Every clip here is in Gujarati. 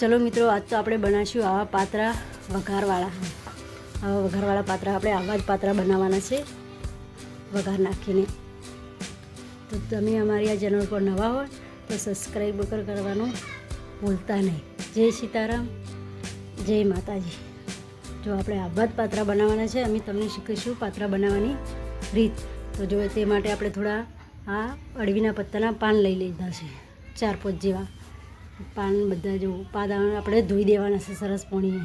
ચલો મિત્રો, આજ તો આપણે બનાવીશું આવા પાત્રા વઘારવાળા. આવા વઘારવાળા પાત્રા, આપણે આવા જ પાત્રા બનાવવાના છે. વઘાર નાખીને. તો તમે અમારી આ ચેનલ પર નવા હોય, તો સબસ્ક્રાઈબ કરવાનું ભૂલતા નહીં. જય સીતારામ, જય માતાજી. જો આપણે આવા જ પાત્રા બનાવવાના છે, અમે તમને શીખીશું પાત્રા બનાવવાની રીત. તો જો તે માટે આપણે થોડા આ અડવીના પત્તાના પાન લઈ લીધા છે ચાર પોચ જેવા. પાન બધા જો પાદા આપણે ધોઈ દેવાના છે, સરસ પોણીએ.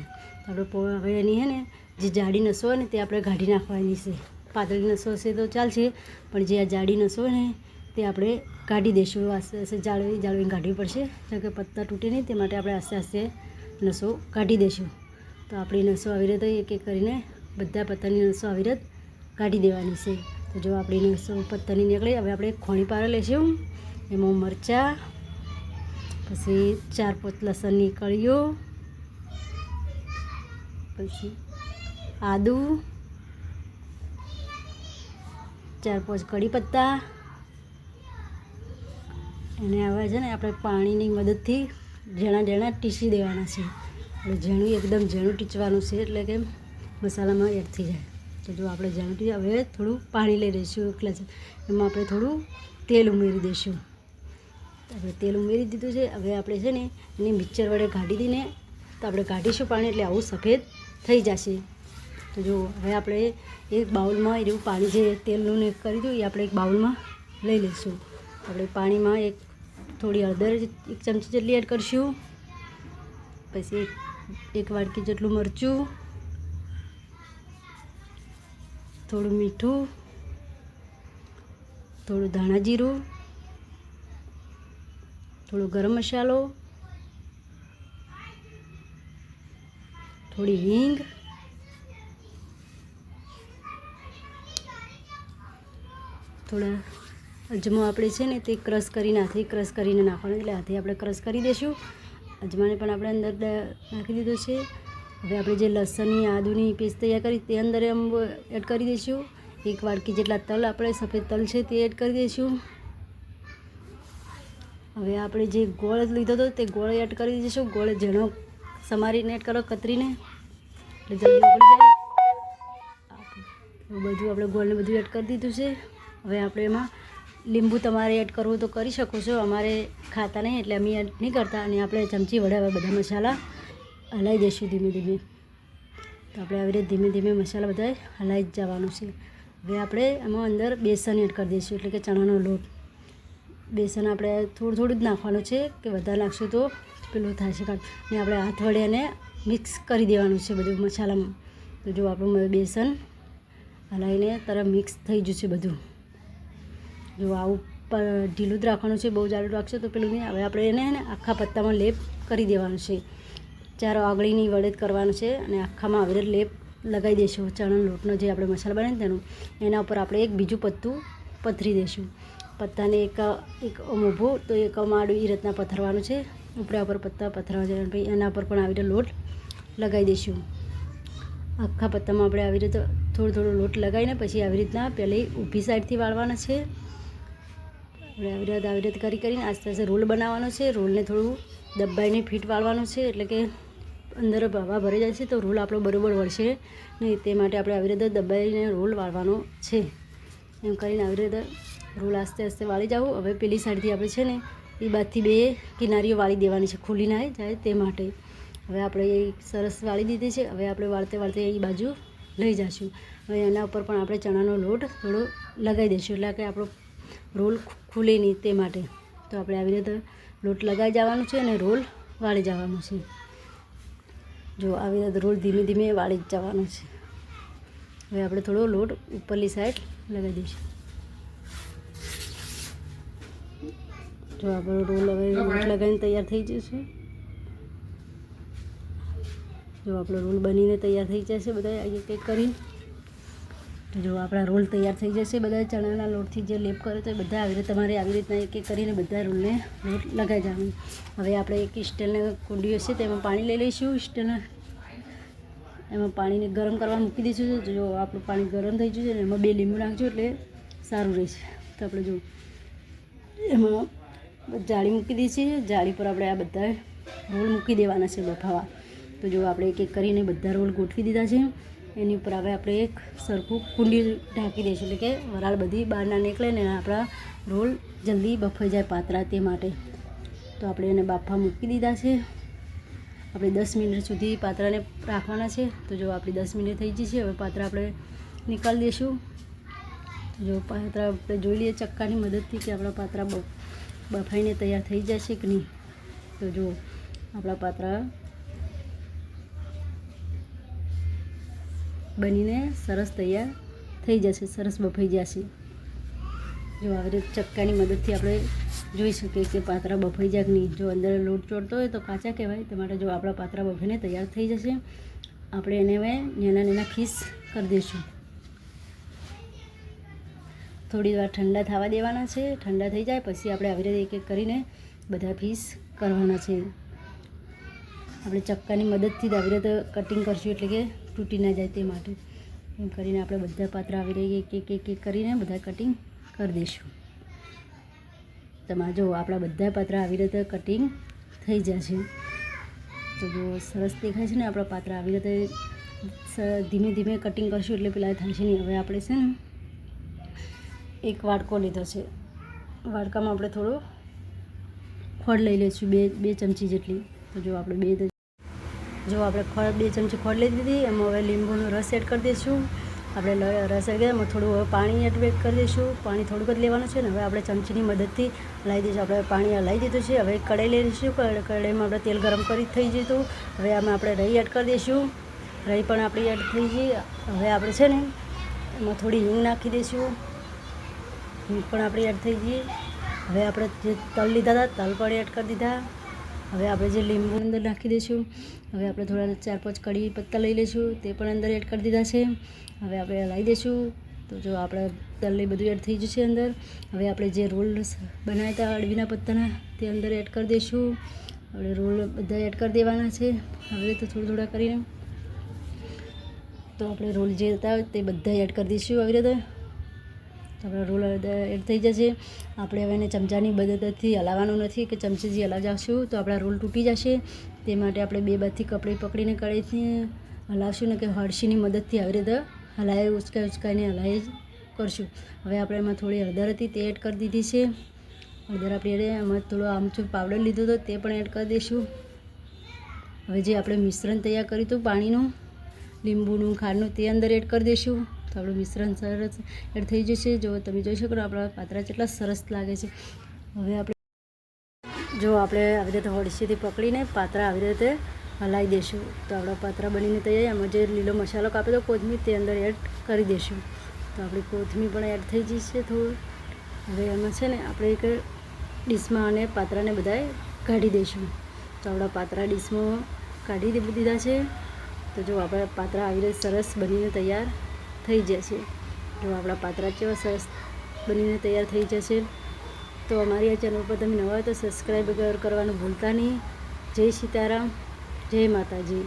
આપણે હવે એની છે ને, જે જાડી નસો હોય ને તે આપણે કાઢી નાખવાની છે. પાતળી નસો હશે તો ચાલશે, પણ જે આ જાડી નસો હોય ને, તે આપણે કાઢી દઈશું આસ્તે જાળવી, જાળવીને કાઢવી પડશે. કારણ કે પત્તા તૂટે નહીં, તે માટે આપણે આસ્તે આસ્તે નસો કાઢી દઈશું તો આપણી નસો આવી રીતે એક એક કરીને બધા પત્તાની નસો આવી રીતે કાઢી દેવાની છે. તો જો આપણી નસો પત્તાની નીકળી, હવે આપણે ખોણી પાર લઈશું એમાં મરચાં પછી ચાર પાંચ લસણની કળીઓ પછી આદુ, ચાર પાંચ કડી પત્તા એને હવે છે ને આપણે પાણીની મદદથી ઝીણા ઝીણા ટીસી દેવાના છે. એટલે ઝીણું એકદમ ઝીણું ટીચવાનું છે એટલે કે મસાલામાં એડ થઈ જાય. તો જો આપણે ટી હવે થોડું પાણી લઈ લઈશું એટલે એમાં આપણે થોડું તેલ ઉમેરી દઈશું. આપણે તેલ ઉમેરી દીધું છે. હવે આપણે છે ને એને મિક્સર વડે કાઢી દઈને તો આપણે કાઢીશું પાણી એટલે આવું સફેદ થઈ જશે. તો જો હવે આપણે એક બાઉલમાં એવું પાણી જે તેલનું ને કરી દઉં એ આપણે એક બાઉલમાં લઈ લઈશું. આપણે પાણીમાં એક થોડી હળદર એક ચમચી જેટલી એડ કરીશું. પછી એક વાડકી જેટલું મરચું, થોડું મીઠું, થોડું ધાણા જીરું થોડો ગરમ મસાલો, થોડી હિંગ, થોડા અજમો આપણે છે ને તે ક્રશ કરીને હાથે ક્રશ કરીને નાખવાનો, એટલે હાથે આપણે ક્રશ કરી દઈશું અજમાને પણ આપણે અંદર નાખી દીધો છે. હવે આપણે જે લસણની, આદુની પેસ્ટ તૈયાર કરી તે અંદર એમ એડ કરી દઈશું. એક વાડકી જેટલા તલ આપણે, સફેદ તલ છે તે એડ કરી દઈશું. હવે આપણે જે ગોળ લીધો હતો તે ગોળ એડ કરી દઈશું ગોળ ઝીણો સમારીને એડ કરો કતરીને. એટલે જલ્દી ઉગળી જાય. બધું આપણે ગોળને બધું એડ કરી દીધું છે. હવે આપણે એમાં લીંબુ તમારે એડ કરવું તો કરી શકો છો. અમારે ખાતા નહીં એટલે અમે એડ નહીં કરતા અને આપણે ચમચી વડે હવે બધા મસાલા હલાવી દઈશું ધીમે ધીમે. તો આપણે આવી રીતે ધીમે ધીમે મસાલા બધા હલાવી જ જવાનું છે. હવે આપણે એમાં અંદર બેસન એડ કરી દઈશું એટલે કે ચણાનો લોટ. બેસન આપણે થોડું થોડું જ નાખવાનું છે, કે વધારે નાખશું તો પેલું છે કારણ ને આપણે હાથ વડે એને મિક્સ કરી દેવાનું છે બધું મસાલામાં. તો જો આપણું બેસન હલાવીને તરત મિક્સ થઈ છે બધું. જો આવું પર ઢીલું જ રાખવાનું છે, બહુ જાડું રાખશો તો પેલું નહીં હવે આપણે એને આખા પત્તામાં લેપ કરી દેવાનું છે. ચારો આગળીની વડે કરવાનું છે અને આખામાં આવી લેપ લગાવી દઈશું ચણાનો લોટનો જે આપણે મસાલા બનાવીને તેનું, એના ઉપર આપણે એક બીજું પત્તું પથરી દઈશું પત્તાને એક એક ઊભું, તો એક આમ એ રીતના પથરવાનું છે. ઉપરા ઉપર પત્તા પથરવા છે. પછી એના ઉપર પણ આવી રીતે લોટ લગાવી દઈશું. આખા પત્તામાં આપણે આવી રીતે થોડું થોડું લોટ લગાવીને પછી આવી રીતના પહેલી ઊભી સાઈડથી વાળવાના છે. આપણે આવી રીતે આવી રીતે કરી કરીને આસ્તે આસ્તે રોલ બનાવવાનો છે. રોલને થોડું દબાઈને ફીટ વાળવાનું છે. એટલે કે અંદર હવા ભરી જાય છે, તો રોલ આપણો બરોબર વળશે નહીં. તે માટે આપણે આવી રીતે દબાઈને રોલ વાળવાનો છે. એમ કરીને આવી રીતે રોલ આસ્તે આસ્તે વાળી જાવું હવે પેલી સાઈડથી આપણે છે ને, એ બાજુથી બે કિનારીઓ વાળી દેવાની છે, ખુલ્લી ના જાય તે માટે. હવે આપણે એ સરસ વાળી દીધી છે, હવે આપણે વાળતે વાળતે એ બાજુ લઈ જઈશું હવે એના ઉપર પણ આપણે ચણાનો લોટ થોડો લગાવી દઈશું, એટલે કે આપણો રોલ ખુલે નહીં તે માટે. તો આપણે આવી રીતે લોટ લગાવી જવાનું છે અને રોલ વાળી જવાનો છે. જો આવી રીતે રોલ ધીમે ધીમે વાળી જવાનો છે. હવે આપણે થોડો લોટ ઉપરલી સાઈડ લગાવી દઈશું. જો આપણો રોલ હવે રોટ લગાવીને તૈયાર થઈ જશે. જો આપણો રોલ બનીને તૈયાર થઈ જશે બધા અહીંયા કંઈક કરીને. તો જો આપણા રોલ તૈયાર થઈ જશે બધા ચણાના લોટથી જે લેપ કરે તો એ બધા આવી રીતે તમારે આવી રીતના એક એક કરીને બધા રોલને લોટ લગાવી જવાનું હવે આપણે એક સ્ટીલની કુંડીઓ છે તેમાં પાણી લઈ લઈશું સ્ટીલના. એમાં પાણીને ગરમ કરવા મૂકી દઈશું જો આપણું પાણી ગરમ થઈ જશે ને એમાં બે લીંબુ નાખજો એટલે સારું રહેશે. તો આપણે જો એમાં જાળી મૂકી દઈએ છીએ જાળી પર આપણે આ બધા રોલ મૂકી દેવાના છે બફાવા. તો જો આપણે એક એક કરીને બધા રોલ ગોઠવી દીધા છે. એની ઉપર હવે આપણે એક સરખું કુંડી ઢાંકી દઈશું. એટલે કે વરાળ બધી બહાર ના નીકળે ને આપણા રોલ જલ્દી બફાઈ જાય પાતરા તે માટે. તો આપણે એને બાફા મૂકી દીધા છે. આપણે દસ મિનિટ સુધી પાત્રાને રાખવાના છે. તો જો આપણી દસ મિનિટ થઈ ગઈ છે. હવે પાત્રા આપણે નીકાળી દઈશું. જો પાત્રા આપણે જોઈ લઈએ ચક્કાની મદદથી કે આપણા પાત્રા બફાઈને તૈયાર થઈ જશે કે નહીં? તો જો, આપણા પાત્રા બનીને સરસ તૈયાર થઈ જશે, સરસ બફાઈ જશે. જો આવી રીતે ચક્કાની મદદથી આપણે જોઈ શકીએ કે પાત્રા બફાઈ જાય કે નહીં. જો અંદર લોટ ચોડતો હોય તો કાચા કહેવાય. તે માટે જો આપણા પાત્રા બફાઈને તૈયાર થઈ જશે, આપણે એને હવે નાના નાના ખીસ કરી દઈશું. થોડી વાર ઠંડા થવા દેવાના છે. ઠંડા થઈ જાય, પછી આપણે આવી રીતે એક એક કરીને બધા પીસ કરવાના છે. આપણે ચક્કાની મદદથી જ આવી રીતે કટિંગ કરશું, એટલે કે તૂટી ના જાય તે માટે. એમ કરીને આપણે બધા પાત્ર આવી રહી એક એક એક એક કરીને બધા કટિંગ કરી દઈશું. તમારે જો, આપણા બધા પાત્ર આવી રીતે કટિંગ થઈ જશે તો જો સરસ દેખાય છે ને આપણા પાત્ર આવી રીતે ધીમે ધીમે કટિંગ કરશું, એટલે પેલા થશે નહીં હવે આપણે છે ને એક વાડકો લીધો છે. વાડકામાં આપણે થોડો ખોડ લઈ લઈશું, બે બે ચમચી જેટલી. તો જો આપણે બે જો આપણે ખોળ બે ચમચી ખોડ લઈ દીધી, એમાં હવે લીંબુનો રસ એડ કરી દઈશું. આપણે રસ એડ કર્યા, એમાં થોડું હવે પાણી એડ કરી દઈશું. પાણી થોડુંક જ લેવાનું છે ને, હવે આપણે ચમચીની મદદથી લાવી દઈશું. આપણે પાણી લાવી દીધું છે, હવે કઢાઈ લઈ લઈશું. કઢ- કઢાઈમાં આપણે તેલ ગરમ કરી થઈ જતું હવે આમાં આપણે રહી એડ કરી દઈશું. રહી પણ આપણી એડ થઈ ગઈ. હવે આપણે છે ને, એમાં થોડી હિંગ નાખી દઈશું. હિંગ પણ આપણી એડ થઈ ગઈ હવે આપણે જે તલ લીધા હતા, તલ પણ એડ કરી દીધા. હવે આપણે જે લીંબુ અંદર નાખી દઈશું. હવે આપણે થોડા ચાર પાંચ કઢી પત્તા લઈ લઈશું. તે પણ અંદર એડ કરી દીધા છે. હવે આપણે હલાવી દઈશું. તો જો આપણે તલ બધું એડ થઈ જશે અંદર. હવે આપણે જે રોલ બનાવ્યા હતા અડવીના પત્તાના, તે અંદર એડ કરી દઈશું. આપણે રોલ બધા એડ કરી દેવાના છે. આવી રીતે થોડા થોડા કરીને તો આપણે રોલ જે હતા તે બધા એડ કરી દઈશું આવી રીતે તો આપણા રોલ એડ થઈ જશે. આપણે હવે એને ચમચાની મદદથી હલાવવાનું નથી કે ચમચીથી હલાવશું તો આપણા રોલ તૂટી જશે. તે માટે આપણે બે બાજુથી કપડી પકડીને કઢાઈથી હલાવશું ને કે હળશીની મદદથી આવી રીતે હલાવી ઉચકાઈ ઉચકાઈને હલાવી કરશું. હવે આપણે એમાં થોડી હળદર હતી તે એડ કરી દીધી છે. હળદર આપણે એમાં થોડો આમચૂર પાવડર લીધો હતો તે પણ એડ કરી દઈશું. હવે જે આપણે મિશ્રણ તૈયાર કર્યું હતું પાણીનું, લીંબુનું, ખાંડનું તે અંદર એડ કરી દઈશું. તો આપણું મિશ્રણ સરસ એડ થઈ જશે. જો તમે જોઈ શકો આપણા પાત્રા કેટલા સરસ લાગે છે. હવે આપણે જો આપણે આવી રીતે વળસીથી પકડીને પાત્રા આવી રીતે હલાવી દઈશું. તો આપણા પાત્રા બનીને તૈયાર. એમાં જે લીલો મસાલો કાપે તો કોથમીર તે અંદર એડ કરી દઈશું. તો આપણી કોથમીર પણ એડ થઈ જશે થોડું. હવે એમાં છે ને આપણે એક ડીશમાં અને પાત્રાને બધાએ કાઢી દઈશું. તો આપણા પાત્રા ડીશમાં કાઢી દીધા છે. તો જો આપણા પાત્રા આવી રીતે સરસ બનીને તૈયાર થઈ જશે. જો આપણા પાત્રા કેવા સરસ બનીને તૈયાર થઈ જશે, તો અમારી આ ચેનલ પર તમે નવા તો સબસ્ક્રાઈબ કરવાનું ભૂલતા નહીં. જય સીતારામ, જય માતાજી.